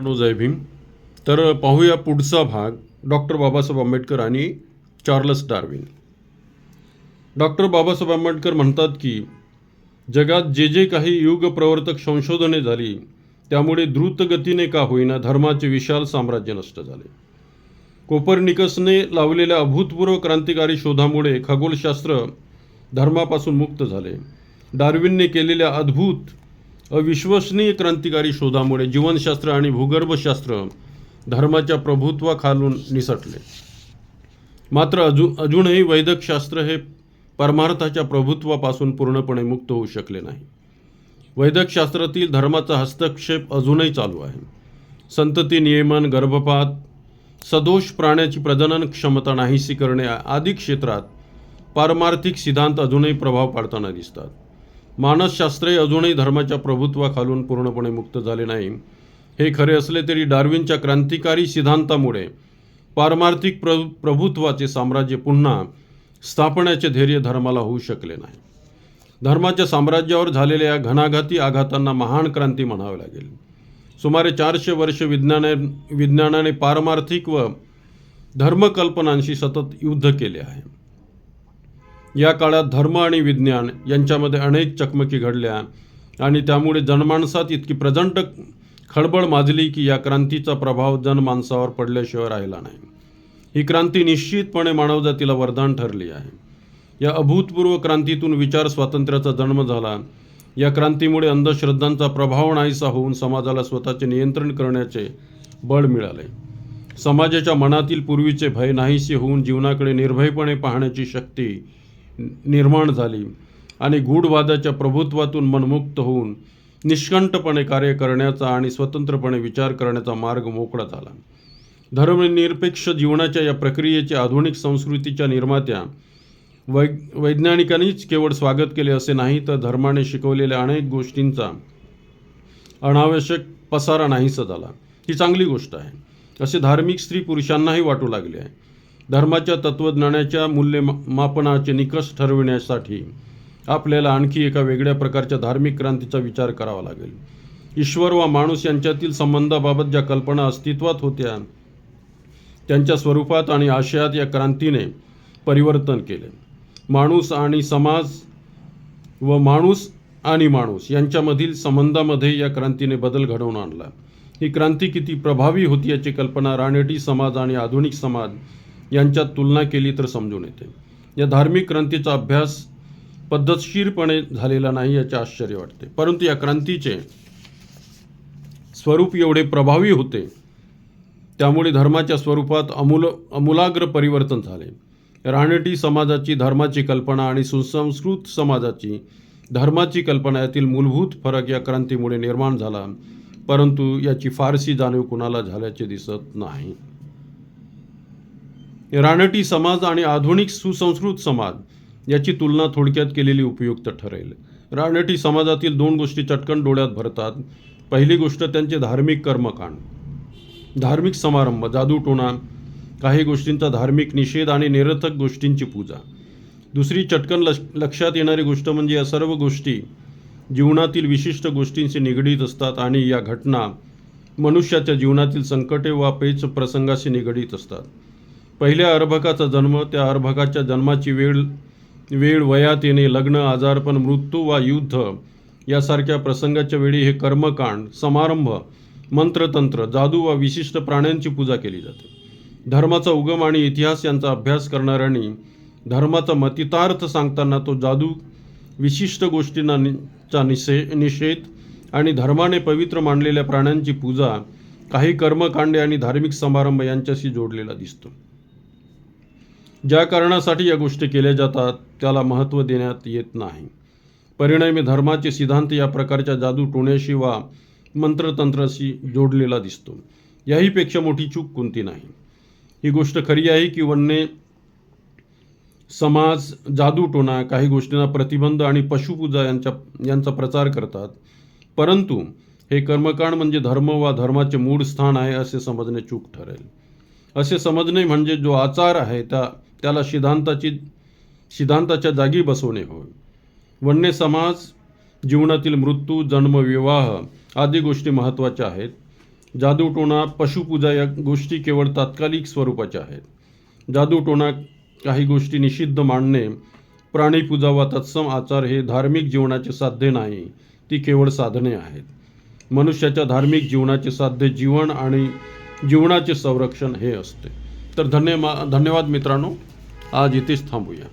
जय भीम. तर पाहूया पुढचा भाग. डॉक्टर बाबासाहेब आंबेडकर आणि Charles Darwin. Doctor Babasaheb Ambedkar म्हणतात की जगात जे जे काही युग प्रवर्तक संशोधने झाली त्यामुळे द्रुतगतीने का होईना धर्माचे विशाल साम्राज्य नष्ट झाले. कोपर्निकसने लावलेल्या अभूतपूर्व क्रांतिकारी शोधामुळे खगोलशास्त्र धर्मापासून मुक्त झाले. डार्विनने केलेल्या अद्भुत अविश्वसनीय क्रांतिकारी शोधामुळे जीवनशास्त्र आणि भूगर्भशास्त्र धर्माच्या प्रभुत्वाखालून निसटले. मात्र अजून अजूनही वैदकशास्त्र हे परमार्थाच्या प्रभुत्वापासून पूर्णपणे मुक्त होऊ शकले नाही. वैदकशास्त्रातील धर्माचा हस्तक्षेप अजूनही चालू आहे. संतती नियमन गर्भपात सदोष प्राण्याची प्रजनन क्षमता नाहीशी करणे आदी क्षेत्रात पारमार्थिक सिद्धांत अजूनही प्रभाव पाडताना दिसतात. मानसशास्त्रे अजूनही धर्माच्या प्रभुत्वाखालून पूर्णपणे मुक्त झाले नाही. हे खरे असले तरी डार्विनच्या क्रांतिकारी सिद्धांतामुळे पारमार्थिक प्र प्रभुत्वाचे साम्राज्य पुन्हा स्थापण्याचे धैर्य धर्माला होऊ शकले नाही. धर्माच्या साम्राज्यावर झालेल्या या घणाघाती आघातांना महान क्रांती म्हणावी लागेल. सुमारे चारशे वर्ष विज्ञाने विज्ञानाने पारमार्थिक व धर्मकल्पनांशी सतत युद्ध केले आहे. या काळात धर्म आणि विज्ञान यांच्यामध्ये अनेक चकमकी घडल्या. आणि त्यामुळे जनमानसात इतकी प्रचंड खळबळ माजली की या क्रांतीचा प्रभाव जनमानसावर पडल्याशिवाय राहिला नाही. ही क्रांती निश्चितपणे मानवजातीला वरदान ठरली आहे. या अभूतपूर्व क्रांतीतून विचार स्वातंत्र्याचा जन्म झाला. या क्रांतीमुळे अंधश्रद्धांचा प्रभाव नाहीसा होऊन समाजाला स्वतःचे नियंत्रण करण्याचे बळ मिळाले. समाजाच्या मनातील पूर्वीचे भय नाहीसे होऊन जीवनाकडे निर्भयपणे पाहण्याची शक्ती निर्माण झाली आणि गूढवादाच्या प्रभुत्वातून मनमुक्त होऊन निष्कंठपणे कार्य करण्याचा आणि स्वतंत्रपणे विचार करण्याचा मार्ग मोकळा झाला. धर्मनिरपेक्ष जीवनाच्या या प्रक्रियेचे आधुनिक संस्कृतीच्या निर्मात्या वै वैज्ञानिकांनीच केवळ स्वागत केले असे नाही तर धर्माने शिकवलेल्या अनेक गोष्टींचा अनावश्यक पसारा नाहीसा झाला. ही चांगली गोष्ट आहे. असे धार्मिक स्त्री पुरुषांनाही वाटू लागले आहे. धर्माच्या तत्त्वज्ञानाच्या मूल्यमापनाचे निकष ठरविण्यासाठी आपल्याला आणखी एका वेगळ्या प्रकारच्या धार्मिक क्रांतीचा विचार करावा लागेल. ईश्वर व माणूस यांच्यातील संबंधाबाबत ज्या कल्पना अस्तित्वात होत्या त्यांच्या स्वरूपात आणि आशयात या क्रांतीने परिवर्तन केले. माणूस आणि समाज व माणूस आणि माणूस यांच्यामधील संबंधामध्ये या क्रांतीने बदल घडवून आणला. ही क्रांती किती प्रभावी होती याची कल्पना रानटी समाज आणि आधुनिक समाज यांच्यात तुलना केली तर समजून येते. या धार्मिक क्रांतीचा अभ्यास पद्धतशीरपणे झालेला नाही याचे आश्चर्य वाटते. परंतु या क्रांतीचे स्वरूप एवढे प्रभावी होते त्यामुळे धर्माच्या स्वरूपात अमूल अमूलाग्र परिवर्तन झाले. रानटी समाजाची धर्माची कल्पना आणि सुसंस्कृत समाजाची धर्माची कल्पना यातील मूलभूत फरक या क्रांतीमुळे निर्माण झाला परंतु याची फारशी जाणीव कुणाला झाल्याचे दिसत नाही. रानटी समाज आणि आधुनिक सुसंस्कृत समाज याची तुलना थोडक्यात केलेली उपयुक्त ठरेल. रानटी समाजातील दोन गोष्टी चटकन डोळ्यात भरतात. पहिली गोष्ट त्यांचे धार्मिक कर्मकांड. धार्मिक समारंभ जादूटोणा काही गोष्टींचा धार्मिक निषेध आणि निरर्थक गोष्टींची पूजा. दुसरी चटकन लक्ष लक्षात येणारी गोष्ट म्हणजे या सर्व गोष्टी जीवनातील विशिष्ट गोष्टींशी निगडीत असतात आणि या घटना मनुष्याच्या जीवनातील संकटे वा पेच प्रसंगाशी निगडीत असतात. पहिल्या अर्भकाचा जन्म त्या अर्भकाच्या जन्माची वेळ वेळ वयात येणे लग्न आजारपण मृत्यू वा युद्ध यासारख्या प्रसंगाच्या वेळी हे कर्मकांड समारंभ मंत्रतंत्र जादू वा विशिष्ट प्राण्यांची पूजा केली जाते. धर्माचा उगम आणि इतिहास यांचा अभ्यास करणाऱ्यांनी धर्माचा मतितार्थ सांगताना तो जादू विशिष्ट गोष्टींना नि चा निषे निषेध आणि धर्माने पवित्र मानलेल्या प्राण्यांची पूजा काही कर्मकांडे आणि धार्मिक समारंभ यांच्याशी जोडलेला दिसतो. ज्या कारणासाठी या गोष्टी केल्या जातात त्याला महत्त्व देण्यात येत नाही. परिणामी धर्माचे सिद्धांत या प्रकारच्या जादू टोण्याशी वा मंत्रतंत्राशी जोडलेला दिसतो. याहीपेक्षा मोठी चूक कोणती नाही. ही गोष्ट खरी आहे की वन्य समाज जादूटोणा काही गोष्टींना प्रतिबंध आणि पशुपूजा यांच्या यांचा प्रचार करतात. परंतु हे कर्मकांड म्हणजे धर्म वा धर्माचे मूळ स्थान आहे असे समजणे चूक ठरेल. असे समजणे म्हणजे जो आचार आहे त्या त्याला सिद्धांताची सिद्धांताच्या जागी बसवणे होय. वन्य समाज जीवनातील मृत्यू जन्म विवाह आदी गोष्टी महत्त्वाच्या आहेत. जादूटोणा पशुपूजा या गोष्टी केवळ तात्कालिक स्वरूपाच्या आहेत. जादूटोणा काही गोष्टी निषिद्ध मानणे प्राणीपूजा वा तत्सम आचार हे धार्मिक जीवनाचे साध्य नाही ती केवळ साधने आहेत. मनुष्याच्या धार्मिक जीवनाचे साध्य जीवन आणि जीवनाचे संरक्षण हे असते. तर धन्यमा धन्यवाद मित्रांनो. आज इथेच थांबूया